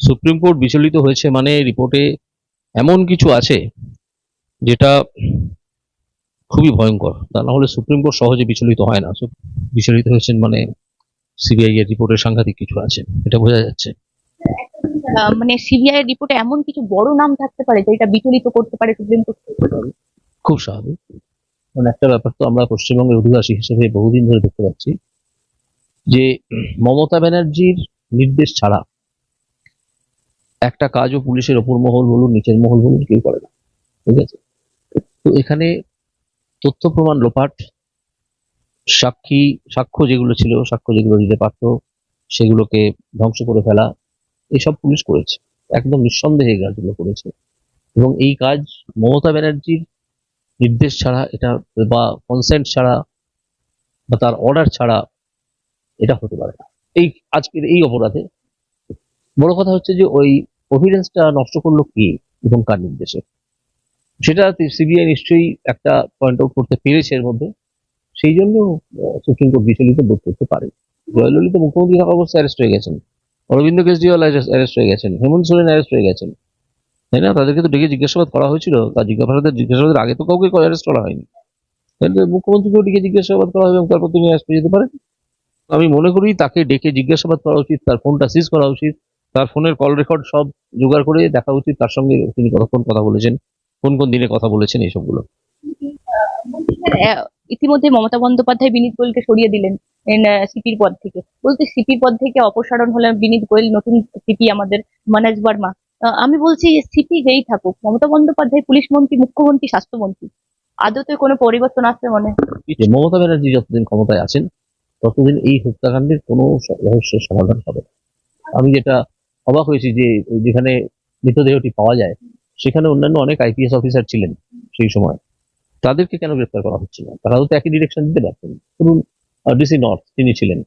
Supreme court বিচলিত হয়েছে মানে রিপোর্টে এমন কিছু আছে যেটা খুবই ভয়ঙ্কর। তা না হলে সুপ্রিম কোর্ট সহজে বিচলিত হয় না। বিচলিত হয়েছেন মানে সিবিআই এর রিপোর্টের সাংঘাতিক কিছু আছে এটা বোঝা যাচ্ছে। মানে সিবিআই রিপোর্টে এমন কিছু বড় নাম থাকতে পারে যেটা বিচলিত করতে পারে সুপ্রিম কোর্ট? খুব স্বাভাবিক। কারণ একটা ব্যাপার তো আমরা পশ্চিমবঙ্গের অধিবাসী হিসেবে বহুদিন ধরে দেখতে পাচ্ছি যে মমতা ব্যানার্জির নির্দেশ ছাড়া একটা কাজও পুলিশের ওপর মহল বলুন, নিচের মহল বলুন, কেউ করে না। ঠিক আছে? তো এখানে তথ্য প্রমাণ লোপাট, সাক্ষী, সাক্ষ্য যেগুলো ছিল, সাক্ষ্য যেগুলো দিতে পারত, সেগুলোকে ধ্বংস করে ফেলা, এসব পুলিশ করেছে। একদম নিঃসন্দেহে এই কাজগুলো করেছে। এবং এই কাজ মমতা ব্যানার্জির নির্দেশ ছাড়া এটা বা কনসেন্ট ছাড়া বা তার অর্ডার ছাড়া এটা হতে পারে না। এই আজকের এই অপরাধে বড় কথা হচ্ছে যে ওই অভিডেন্সটা নষ্ট করল কে এবং কার নির্দেশে? সেটা সিবিআই নিশ্চয়ই একটা পয়েন্ট আউট করতে পেরেছে এর মধ্যে। সেই জন্য সুপ্রিম কোর্ট বিচলিত বোধ করতে পারে। জয়ললিত মুখ্যমন্ত্রী থাকা অবস্থায় অ্যারেস্ট হয়ে গেছেন। অরবিন্দ কেজরিওয়াল অ্যারেস্ট হয়ে গেছেন। হেমন্ত সোরেন অ্যারেস্ট হয়ে গেছেন। তাই না? তাদেরকে তো ডেকে জিজ্ঞাসাবাদ করা হয়েছিল। তার জিজ্ঞাসাবাদের জিজ্ঞাসাবাদের আগে তো কাউকে অ্যারেস্ট করা হয়নি। মুখ্যমন্ত্রীকেও ডেকে জিজ্ঞাসাবাদ করা হবে এবং তারপর তিনি অ্যারেস্ট হয়ে যেতে পারেন। আমি মনে করি তাকে ডেকে জিজ্ঞাসাবাদ করা উচিত, তার ফোনটা সিজ করা উচিত। তার ফোনের কল রেকর্ড সব জোগাড় করে দেখা উচিত তার সঙ্গে তিনি কতক্ষণ কথা বলেছেন কোন কোন দিনে কথা বলেছেন এইসবগুলো। ইতিমধ্যে মমতা বন্দ্যোপাধ্যায় বিনীত গোয়েলকে সরিয়ে দিলেন সিপির পদ থেকে। বলতে সিপির পদ থেকে অপসারণ হলেন বিনীত গোয়েল নতুন সিপি আমাদের মনোজ বর্মা। আমি বলছি সিপি যেই থাকুক মমতা বন্দ্যোপাধ্যায় পুলিশ মন্ত্রী মুখ্যমন্ত্রী স্বাস্থ্যমন্ত্রী আদতে কোনো পরিবর্তন আসবে মনে? হয়? মমতা ব্যানার্জি যতদিন ক্ষমতায় আছেন ততদিন এই হত্যাকাণ্ডের কোনো রহস্যের সমাধান হবে না। আমি যেটা অবাক হয়েছি যে যেখানে মৃতদেহটি পাওয়া যায়, সেখানে অন্যান্য অনেক আইপিএস অফিসার ছিলেন সেই সময়। তাদেরকে কেন গ্রেফতার করা হচ্ছে না? তারা তো একই ডিরেকশন দিতে পারতেন। ধরুন ডিসি নর্থ তিনি ছিলেন।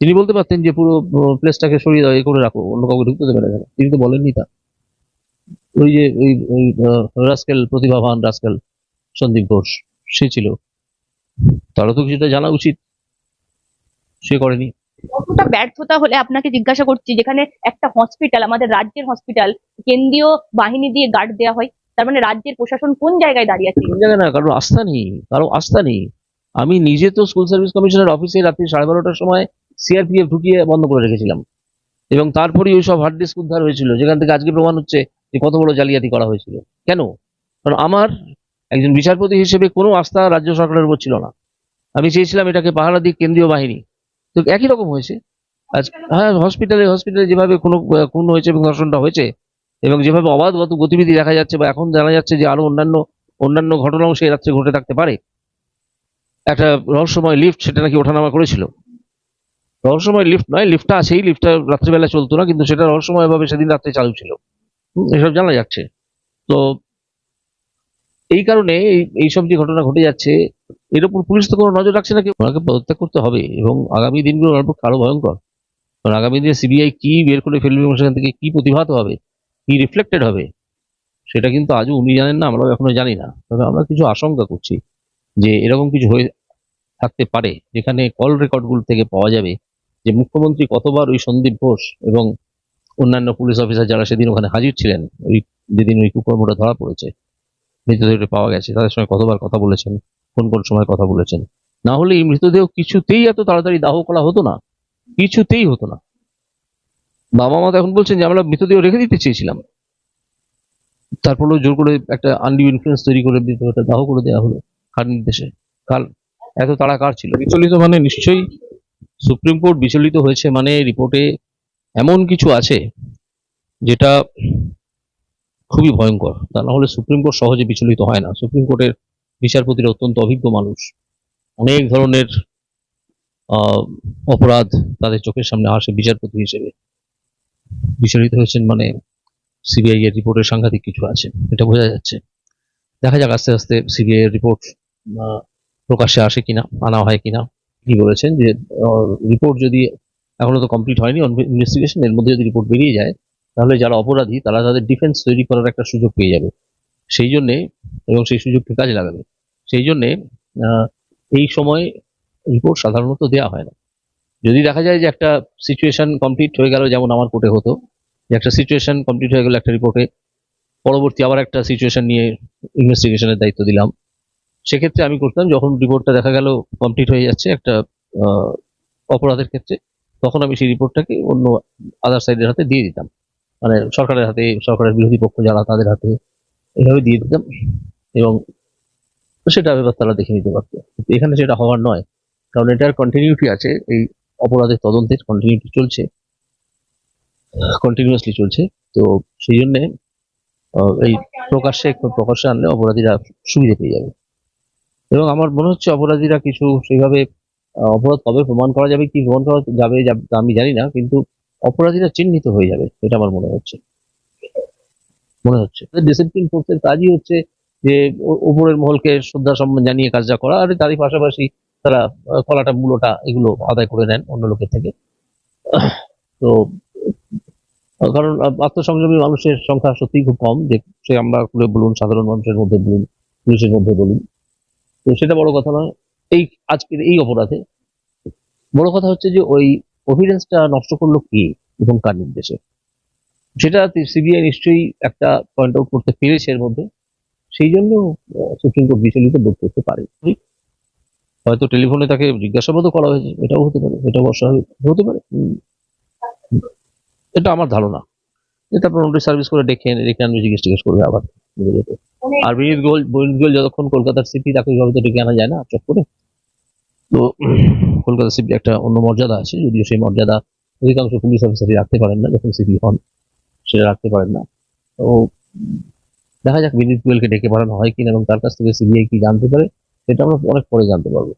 তিনি বলতে পারতেন যে পুরো প্লেসটাকে সরিয়ে দাও করে রাখো, অন্য কাউকে ঢুকতে দেবে না তিনি তো বলেননি তা। ওই যে, ওই ওই রাস্কেল, প্রতিভাবান রাস্কেল, সন্দীপ ঘোষ, সে ছিল। তারও তো কিছুটা জানা উচিত। সে করেনি। কতটা ব্যর্থতা হলে আপনাকে জিজ্ঞাসা করছি, যেখানে একটা হসপিটাল আমাদের রাজ্যের হসপিটাল কেন্দ্রীয় বাহিনী দিয়ে গার্ড দেওয়া হয়, তার মানে রাজ্যের প্রশাসন কোন জায়গায় দাঁড়িয়ে আছে? কোন জায়গায় না কারও আস্থা নেই, কারও আস্থা নেই। আমি নিজে তো স্কুল সার্ভিস কমিশনের অফিসে রাত্রি সাড়ে বারোটার সময় সিআরপিএফ ঢুকিয়ে বন্ধ করে রেখেছিলাম। এবং তারপরেই ওই সব হার্ড ডিস্ক উদ্ধার হয়েছিল, যেখান থেকে আজকে প্রমাণ হচ্ছে যে কত বড় জালিয়াতি করা হয়েছিল। কেন? কারণ আমার একজন বিচারপতি হিসেবে কোনো আস্থা রাজ্য সরকারের উপর ছিল না। আমি চেয়েছিলাম এটাকে পাহারা দিক কেন্দ্রীয় বাহিনী তো একই রকম হয়েছে। আজ হ্যাঁ হসপিটালে হসপিটালে যেভাবে কোনো খুন হয়েছে এবং ধর্ষণটা হয়েছে, এবং যেভাবে অবাধগত গতিবিধি দেখা যাচ্ছে বা এখন জানা যাচ্ছে যে আরও অন্যান্য অন্যান্য ঘটনাও সেই রাত্রে ঘটে থাকতে পারে। একটা রহস্যময় লিফট সেটা নাকি ওঠানামা করেছিল। রহস্যময় লিফট নয় লিফটটা আছেই লিফটটা রাত্রিবেলা চলতো না, কিন্তু সেটা রহস্যময় ভাবে সেদিন রাত্রে চালু ছিল। এসব জানা যাচ্ছে। তো এই কারণে এই- এইসব যে ঘটনা ঘটে যাচ্ছে, এর উপর পুলিশ তো কোনো নজর রাখছে না ওনাকে পদত্যাগ করতে হবে। এবং আগামী দিনগুলো ওনার পক্ষে আরও ভয়ঙ্কর। কারণ আগামী দিনে সিবিআই কি বের করে ফেলবে এবং সেখান থেকে কি প্রতিভাত হবে, কি রিফ্লেক্টেড হবে, সেটা কিন্তু আজও উনি জানেন না, আমরাও এখনও জানি না। তবে আমরা কিছু আশঙ্কা করছি যে এরকম কিছু হয়ে থাকতে পারে, যেখানে কল রেকর্ডগুলো থেকে পাওয়া যাবে যে মুখ্যমন্ত্রী কতবার ওই সন্দীপ ঘোষ এবং অন্যান্য পুলিশ অফিসার যারা সেদিন ওখানে হাজির ছিলেন, ওই যেদিন ওই কুকর্মটা ধরা পড়েছে। মৃতদেহটি পাওয়া গেছে, তাদের সঙ্গে কতবার কথা বলেছেন, কোন কোন সময় কথা বলেছেন। না হলে এই মৃতদেহ কিছুতেই এত তাড়াতাড়ি দাহ করা হতো না, কিছুতেই হতো না। বাবা মা এখন বলছেন যে, আমরা মৃতদেহ রেখে দিতে চেয়েছিলাম। তারপরেও জোর করে একটা আনডিউ ইনফ্লুয়েন্স তৈরি করে মৃতদেহটা দাহ করে দেওয়া হলো, কার নির্দেশে? কার? এত তাড়া কার ছিল? বিচলিত মানে নিশ্চয়ই সুপ্রিম কোর্ট বিচলিত হয়েছে মানে রিপোর্টে এমন কিছু আছে, যেটা খুবই ভয়ঙ্কর। তা না হলে সুপ্রিম কোর্ট সহজে বিচলিত হয় না। সুপ্রিম কোর্টের বিচারপতিরা অত্যন্ত অভিজ্ঞ মানুষ। অনেক ধরনের অপরাধ তাদের চোখের সামনে আসে বিচারপতি হিসেবে। বিচলিত হয়েছেন মানে সিবিআই এর রিপোর্টের সাংঘাতিক কিছু আছে। এটা বোঝা যাচ্ছে। দেখা যাক আস্তে আস্তে সিবিআই এর রিপোর্ট প্রকাশ্যে আসে কিনা, আনা হয় কিনা। কি বলেছেন যে রিপোর্ট যদি এখনও তো কমপ্লিট হয়নি ইনভেস্টিগেশন এর মধ্যে যদি রিপোর্ট বেরিয়ে যায় তাহলে যারা অপরাধী, তারা তাদের ডিফেন্স তৈরি করার একটা সুযোগ পেয়ে যাবে। সেই জন্যে, এবং সেই সুযোগকে কাজে লাগাবে। সেই জন্যে এই সময় রিপোর্ট সাধারণত দেওয়া হয় না। যদি দেখা যায় যে একটা সিচুয়েশন কমপ্লিট হয়ে গেল, যেমন আমার কোর্টে হতো, যে একটা সিচুয়েশন কমপ্লিট হয়ে গেল একটা রিপোর্টে পরবর্তী আবার একটা সিচুয়েশন নিয়ে ইনভেস্টিগেশনের দায়িত্ব দিলাম। সেক্ষেত্রে আমি করতাম, যখন রিপোর্টটা দেখা গেল কমপ্লিট হয়ে যাচ্ছে একটা অপরাধের ক্ষেত্রে, তখন আমি সেই রিপোর্টটাকে অন্য আদার সাইডের হাতে দিয়ে দিতাম। মানে সরকারের হাতে, সরকারের বিরোধী পক্ষ যারা তাদের হাতে এভাবে দিয়ে দিতাম এবং সেটা এবার তারা দেখে নিতে পারতো। এখানে সেটা হওয়ার নয়। কারণ এটার কন্টিনিউটি আছে, এই অপরাধের তদন্তের কন্টিনিউটি চলছে কন্টিনিউয়াসলি চলছে। তো সেই জন্যে এই প্রকাশ্যে প্রকাশ্যে আনলে অপরাধীরা সুবিধা পেয়ে যাবে। এবং আমার মনে হচ্ছে অপরাধীরা কিছু সেইভাবে অপরাধ কবে প্রমাণ করা যাবে, কি প্রমাণ করা যাবে আমি জানি না, কিন্তু অপরাধীরা চিহ্নিত হয়ে যাবে, এটা আমার মনে হচ্ছে। মনে হচ্ছে। ডিসিপ্লিন ফোর্সের কাজই হচ্ছে যে উপরের মহলকে শ্রদ্ধা সম্মান জানিয়ে কাজটা করা, আর তারই পাশাপাশি তারা কলাটা, মূলটা এগুলো আদায় করে নেন অন্য লোকের থেকে। তো, কারণ আত্মসংযমী মানুষের সংখ্যা সত্যিই খুব কম, যে, সে আমরা করে বলুন, সাধারণ মানুষের মধ্যে বলুন, পুলিশের মধ্যে বলুন। তো সেটা বড় কথা নয়। এই, আজকের এই অপরাধে বড় কথা হচ্ছে যে, ওই অভিডেন্সটা নষ্ট করল কে এবং কার নির্দেশে? সেটা সিবিআই নিশ্চয়ই একটা পয়েন্ট আউট করতে পেরেছে এর মধ্যে। সেই জন্য সুপ্রিম কোর্ট বিচলিত বোধ করতে পারে। হয়তো টেলিফোনে তাকে জিজ্ঞাসাবাদও করা হয়েছে এটাও হতে পারে এটাও অস্বাভাবিক হতে পারে। এটা আমার ধারণা। যে তারপর নোটিশ সার্ভিস করে ডেকে ডেকে আনবে জিজ্ঞেস টিজ্ঞেস করবে আবার। আর বিনীত গোল বিনীত গোল যতক্ষণ কলকাতার সিপি তাকে ওইভাবে তো ডেকে আনা যায় না চট করে। তো কলকাতা সিপি একটা অন্য মর্যাদা আছে, যদিও সেই মর্যাদা অধিকাংশ পুলিশ অফিসারই রাখতে পারেন না, যখন সিপি হন সেটা রাখতে পারেন না। তো দেখা যাক বিনীত গোয়েলকে ডেকে পাঠানো হয় কিনা এবং তার কাছ থেকে সিবিআই কি জানতে পারে, সেটা আমরা অনেক পরে জানতে পারব।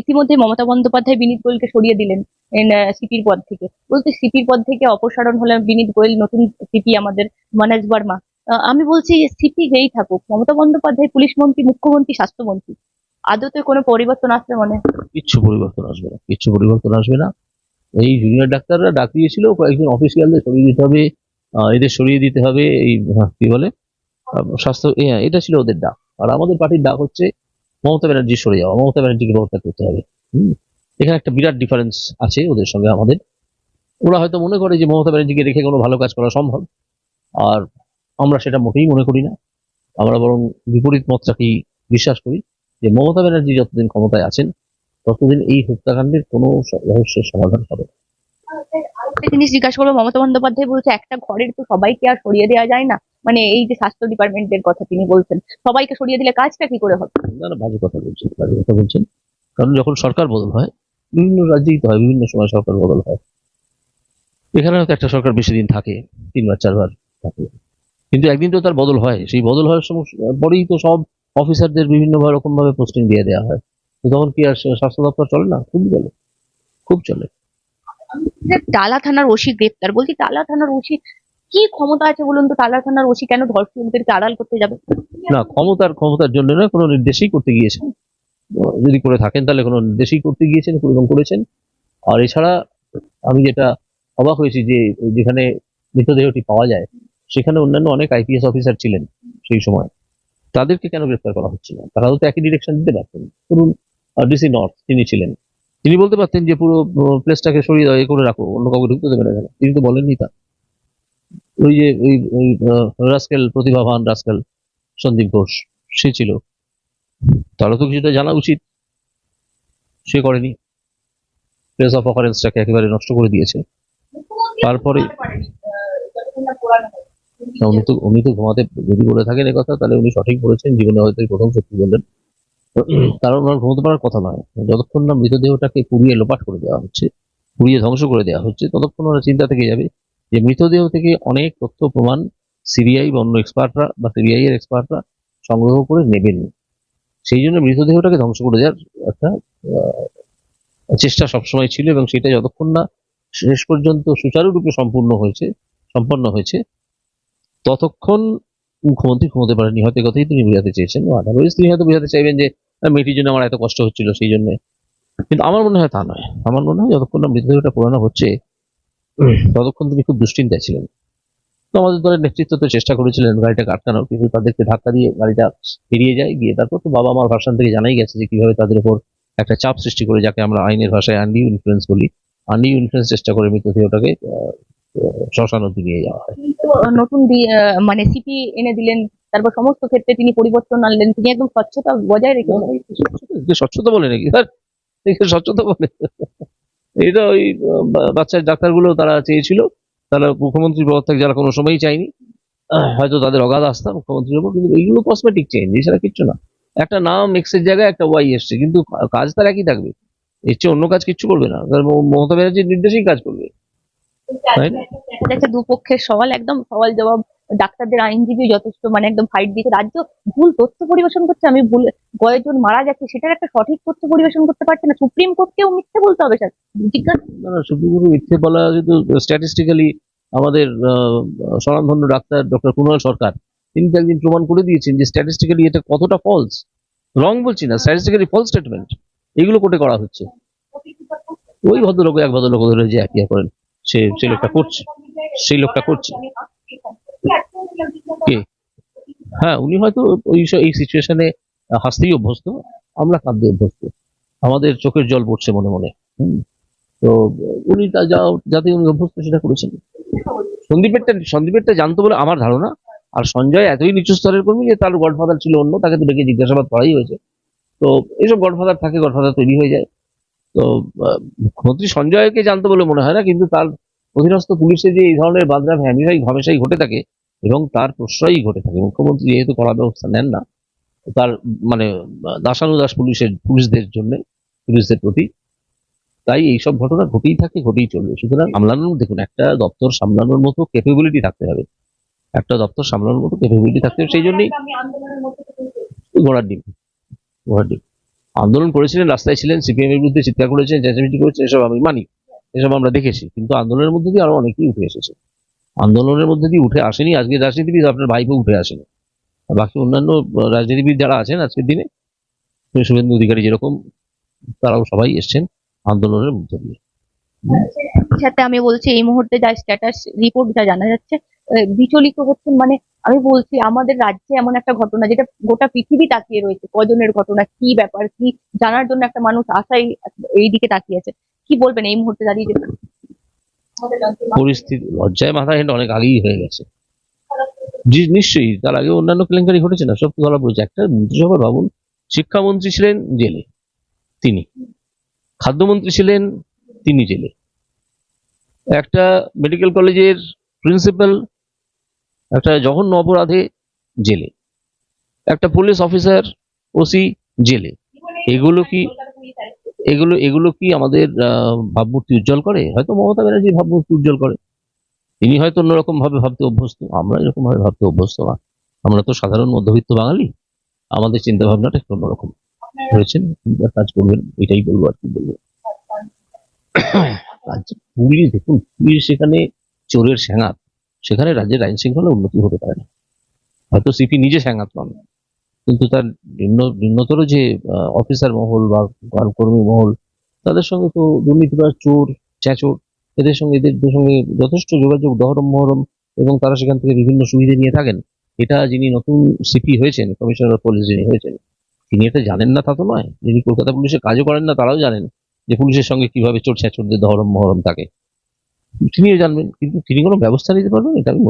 ইতিমধ্যে মমতা বন্দ্যোপাধ্যায় বিনীত গোয়েলকে সরিয়ে দিলেন সিপির পদ থেকে। বলতে সিপির পদ থেকে অপসারণ হলেন বিনীত গোয়েল, নতুন সিপি আমাদের মনোজ বর্মা। আমি বলছি সিপি যেই থাকুক, মমতা বন্দ্যোপাধ্যায় পুলিশ মন্ত্রী, মুখ্যমন্ত্রী, স্বাস্থ্যমন্ত্রী আদতে কোনো পরিবর্তন আসবে মনে? কিচ্ছু পরিবর্তন আসবে না, কিচ্ছু পরিবর্তন আসবে না। এই জুনিয়র ডাক্তাররা ডাক দিয়েছিল কয়েকজন অফিসিয়ালদের সরিয়ে দিতে হবে এদের সরিয়ে দিতে হবে, এই কি বলে স্বাস্থ্য এটা ছিল ওদের ডাক। আর আমাদের পার্টির ডাক হচ্ছে মমতা ব্যানার্জি সরে যাওয়া, মমতা ব্যানার্জিকে ব্যবস্থা করতে হবে। এখানে একটা বিরাট ডিফারেন্স আছে ওদের সঙ্গে, আমাদের। ওরা হয়তো মনে করে যে মমতা ব্যানার্জিকে রেখে কোনো ভালো কাজ করা সম্ভব, আর আমরা সেটা মোটেই মনে করি না। আমরা বরং বিপরীত মতটাকেই বিশ্বাস করি। যে মমতা ব্যানার্জি যতদিন ক্ষমতায় আছেন ততদিন এই হত্যাকাণ্ডের কোনো রহস্যের সমাধান হবে না। আরেকটা জিনিস জিজ্ঞাসা করব মমতা বন্দ্যোপাধ্যায় বলছে একটা ঘরের তো সবাইকে আর সরিয়ে দেওয়া যায় না? মানে এই যে স্বাস্থ্য ডিপার্টমেন্টের কথা তিনি বলছেন সবাইকে সরিয়ে দিলে কাজটা কি করে হবে? আপনারা বাজে কথা বলছেন বাজে কথা বলছেন। কারণ যখন সরকার বদল হয় বিভিন্ন রাজ্যেই তো হয় বিভিন্ন সময় সরকার বদল হয়। এখানে হয়তো একটা সরকার বেশি দিন থাকে তিনবার চারবার থাকে। কিন্তু একদিন তো তার বদল হয়। সেই বদল হওয়ার সময় পরেই তো সব অফিসারদের বিভিন্ন রকম ভাবে পোস্টিং দিয়ে দেওয়া হয়। তো তখন কি আর স্বাস্থ্য দপ্তর চলে না? খুব চলে। খুব চলে। টালা থানার ওসি গ্রেপ্তার বলছি টালা থানার ওসি কি ক্ষমতা আছে বলুন তো? টালা থানার ওসি কেন ধর্ষকদেরকে আড়াল করতে যাবে? না ক্ষমতার ক্ষমতার জন্য না কোনো নির্দেশই করতে গিয়েছেন। যদি করে থাকেন তাহলে কোনো নির্দেশই করতে গিয়েছেন এবং করেছেন। আর এছাড়া আমি যেটা অবাক হয়েছি যে যেখানে মৃতদেহটি পাওয়া যায় সেখানে অন্যান্য অনেক আইপিএস অফিসার ছিলেন সেই সময়। তাদেরকে কেন গ্রেফতার করা হচ্ছে না তারা তো একই ডিরেকশন দিতে পারতেন। ধরুন ডিসি নর্থ তিনি ছিলেন। তিনি বলতে পারতেন যে পুরো প্লেসটাকে সরিয়ে দাও এ করে রাখো অন্য কাউকে ঢুকতে দেবে না তিনি তো বলেননি তা। ওই যে ওই ওই রাস্কেল প্রতিভাবান রাস্কেল সন্দীপ ঘোষ সে ছিল। তারও তো কিছুটা জানা উচিত। সে করেনি। প্লেস অফ অকারেন্সটাকে একেবারে নষ্ট করে দিয়েছে। তারপরে উনি তো উনি তো ঘুমাতে যদি বলে থাকেন কথা, তাহলে উনি সঠিক বলেছেন, জীবনে হয়তো প্রথম সত্যি বললেন। কারণ ওনার ঘুমোতে পারার কথা নয়। যতক্ষণ না মৃতদেহটাকে পুড়িয়ে লোপাট করে দেওয়া হচ্ছে, পুড়িয়ে ধ্বংস করে দেওয়া হচ্ছে, ততক্ষণ ওরা চিন্তা থেকে যাবে যে মৃতদেহ থেকে অনেক তথ্য প্রমাণ সিবিআই বা অন্য এক্সপার্টরা বা সিবিআই এর এক্সপার্টরা সংগ্রহ করে নেবেন। সেই জন্য মৃতদেহটাকে ধ্বংস করে দেওয়ার একটা চেষ্টা সবসময় ছিল এবং সেটা যতক্ষণ না শেষ পর্যন্ত সুচারুরূপে সম্পূর্ণ হয়েছে, সম্পন্ন হয়েছে ততক্ষণ মুখ্যমন্ত্রী ঘুমোতে পারেননি। হয়তো কথাই তিনি বোঝাতে চেয়েছেন। আদারওয়াইজ তিনি হয়তো বোঝাতে চাইবেন যে মেয়েটির জন্য আমার এত কষ্ট হচ্ছিল সেই জন্য। কিন্তু আমার মনে হয় তা নয়। আমার মনে হয় যতক্ষণ না মৃতদেহটা পুরানো হচ্ছে, ততক্ষণ তিনি খুব দুশ্চিন্তায় ছিলেন। তো আমাদের দলের নেতৃত্ব তো চেষ্টা করেছিলেন গাড়িটাকে আটকানোর কিন্তু তাদেরকে ধাক্কা দিয়ে গাড়িটা বেরিয়ে যায়। গিয়ে তারপর তো বাবা মার ভাষণ থেকে জানাই গেছে যে, কীভাবে তাদের উপর একটা চাপ সৃষ্টি করে, যাকে আমরা আইনের ভাষায় আন্ডি ইনফ্লুয়েন্স বলি। আন্ডি ইনফ্লুয়েন্স চেষ্টা করে মৃতদেহটাকে শ্মশান অব্দি নিয়ে যাওয়া হয়। নতুন মানে সিপি এনে দিলেন তারপর সমস্ত ক্ষেত্রে তিনি পরিবর্তন আনলেন তিনি একদম স্বচ্ছতা বজায় রেখেছেন একে স্বচ্ছতা বলে নাকি? স্যার স্বচ্ছতা বলে। এটা ওই বাচ্চার ডাক্তারগুলো তারা চেয়েছিল তারা মুখ্যমন্ত্রীর পদ থেকে যারা কোনো সময়ই চায়নি। হয়তো তাদের অগাধ আস্থা মুখ্যমন্ত্রীর উপর কিন্তু এইগুলো কসমেটিক চেঞ্জ এছাড়া কিচ্ছু না। একটা নাম এক্সের জায়গায় একটা ওয়াই এসছে কিন্তু কাজ তার একই থাকবে। এর চেয়ে অন্য কাজ কিচ্ছু করবে না। মমতা ব্যানার্জির নির্দেশেই কাজ করবে? দেখা যাচ্ছে দুপক্ষের সওয়াল একদম সওয়াল জবাব। ডাক্তারদের আইনজীবী যথেষ্ট মানে একদম ফাইট দিয়েছে। রাজ্য ভুল তথ্য পরিবেশন করছে আমি ভুল কয়েকজন মারা যাচ্ছে সেটার একটা সঠিক তথ্য পরিবেশন করতে পারছে না। সুপ্রিম কোর্টকেও মিথ্যে বলতে হবে স্যার। জিজ্ঞাসা সুপ্রিম কোর্টে মিথ্যে বলা কিন্তু স্ট্যাটিস্টিক্যালি আমাদের আহ, স্বনামধন্য ডাক্তার ডক্টর কুণাল সরকার তিনি তো একদিন প্রমাণ করে দিয়েছেন যে স্ট্যাটিস্টিক্যালি এটা কতটা ফলস রং বলছি না স্ট্যাটিস্টিক্যালি ফলস স্টেটমেন্ট এগুলো কোর্টে করা হচ্ছে। ওই ভদ্রলোক এক ভদ্রলোক ধরে যে একই করেন। সে সেই লোকটা করছে। সেই লোকটা করছে। কে? হ্যাঁ উনি হয়তো ওই এই সিচুয়েশনে হাসতেই অভ্যস্ত, আমরা কাঁদতে অভ্যস্ত। আমাদের চোখের জল পড়ছে মনে মনে। তো উনি তা যা, যাতে উনি অভ্যস্ত সেটা করেছেন। সন্দীপেরটা সন্দীপেরটা জানতো বলে আমার ধারণা। আর সঞ্জয় এতই নিচু স্তরের কর্মী যে তার গডফাদার ছিল অন্য, তাকে তো ডেকে জিজ্ঞাসাবাদ করাই হয়েছে। তো এইসব গডফাদার থাকে, গডফাদার তৈরি হয়ে যায়। তো মুখ্যমন্ত্রী সঞ্জয়কে জানতো বলে মনে হয় না কিন্তু তার অধীনস্থ পুলিশে যে এই ধরনের বাদরা হ্যামিরাই ঘমেশাই ঘটে থাকে এবং তার প্রশ্রয়ই ঘটে থাকে। মুখ্যমন্ত্রী যেহেতু কড়া ব্যবস্থা নেন না তার মানে দাসানুদাস পুলিশের পুলিশদের জন্য পুলিশদের প্রতি তাই এইসব ঘটনা ঘটেই থাকে ঘটেই চলবে। সুতরাং সামলানোর দেখুন একটা দপ্তর সামলানোর মতো ক্যাপেবিলিটি থাকতে হবে। একটা দপ্তর সামলানোর মতো ক্যাপেবিলিটি থাকতে হবে সেই জন্যই ঘোড়ার ডিম ঘোড়ার ডিম। আন্দোলন করেছিলেন, রাস্তায় ছিলেন সিপিএম এর বিরুদ্ধে চিৎকার করেছেন চেঁচামেচি করেছেন এসব আমি মানি। এসব আমরা দেখেছি। কিন্তু আন্দোলনের মধ্যে দিয়ে আরও অনেকেই উঠে এসেছে। আন্দোলনের মধ্যে দিয়ে উঠে আসেনি। আজকে রাজনীতিবিদ আপনার ভাইপো উঠে আসেনি। বাকি অন্যান্য রাজনীতিবিদ যারা আছেন আজকের দিনে শুভেন্দু অধিকারী যেরকম, তারাও সবাই এসছেন আন্দোলনের মধ্যে দিয়ে। সাথে আমি বলছি, এই মুহূর্তে যা স্ট্যাটাস রিপোর্ট যা জানা যাচ্ছে বিচলিত হচ্ছেন। মানে আমি বলছি, আমাদের রাজ্যে এমন একটা ঘটনা, যেটা গোটা পৃথিবী তাকিয়ে রয়েছে। কজনের ঘটনা, কি ব্যাপার, কি জানার জন্য একটা মানুষ আশাই এই দিকে তাকিয়ে আছে। কি বলবেন এই মুহূর্তে দাঁড়িয়ে যেটা পরিস্থিতি লজ্জায় মাথা হেঁটে অনেক আগেই হয়ে গেছে। জি, নিশ্চয়ই, তার আগে অন্যান্য কেলেঙ্কারি ঘটেছে না? সব ধরা পড়েছে। একটা মন্ত্রিসভার ভাবুন শিক্ষামন্ত্রী ছিলেন জেলে, তিনি। খাদ্যমন্ত্রী ছিলেন তিনি জেলে। একটা মেডিকেল কলেজের প্রিন্সিপাল একটা জঘন্য অপরাধে জেলে। একটা পুলিশ অফিসার ওসি জেলে। এগুলো কি এগুলো এগুলো কি আমাদের ভাবমূর্তি উজ্জ্বল করে? হয়তো মমতা ব্যানার্জি ভাবমূর্তি উজ্জ্বল করে। তিনি হয়তো অন্যরকম ভাবে ভাবতে অভ্যস্ত। আমরা এরকম ভাবে ভাবতে অভ্যস্ত না। আমরা তো সাধারণ মধ্যবিত্ত বাঙালি। আমাদের চিন্তা ভাবনাটা একটু অন্যরকম। হয়েছেন কাজ করবেন? এটাই বলব আর কি বলব। রাজ্য পুলিশ দেখুন, পুলিশ সেখানে চোরের স্যাঙাত সেখানে রাজ্যের আইন শৃঙ্খলা উন্নতি হতে পারে না। হয়তো সিপি নিজে স্যাঙাত নন কিন্তু তার নিম্ন, নিম্নতর যে অফিসার মহল বা কর্মী মহল, তাদের সঙ্গে তো দুর্নীতিবাজ চোর চেঁচোর এদের সঙ্গে এদের সঙ্গে যথেষ্ট যোগাযোগ, দহরম, মহরম এবং তারা সেখান থেকে বিভিন্ন সুবিধা নিয়ে থাকেন। এটা যিনি নতুন সিপি হয়েছেন, কমিশনার পুলিশ যিনি হয়েছেন, তিনি এটা জানেন না তা তো নয়। যিনি কলকাতা পুলিশে কাজও করেন না, তারাও জানেন যে পুলিশের সঙ্গে কীভাবে চোর চেঁচোরদের দহরম মহরম থাকে। তিনিও জানবেন কিন্তু তিনি কোনো ব্যবস্থা নিতে পারবেন এটা আমি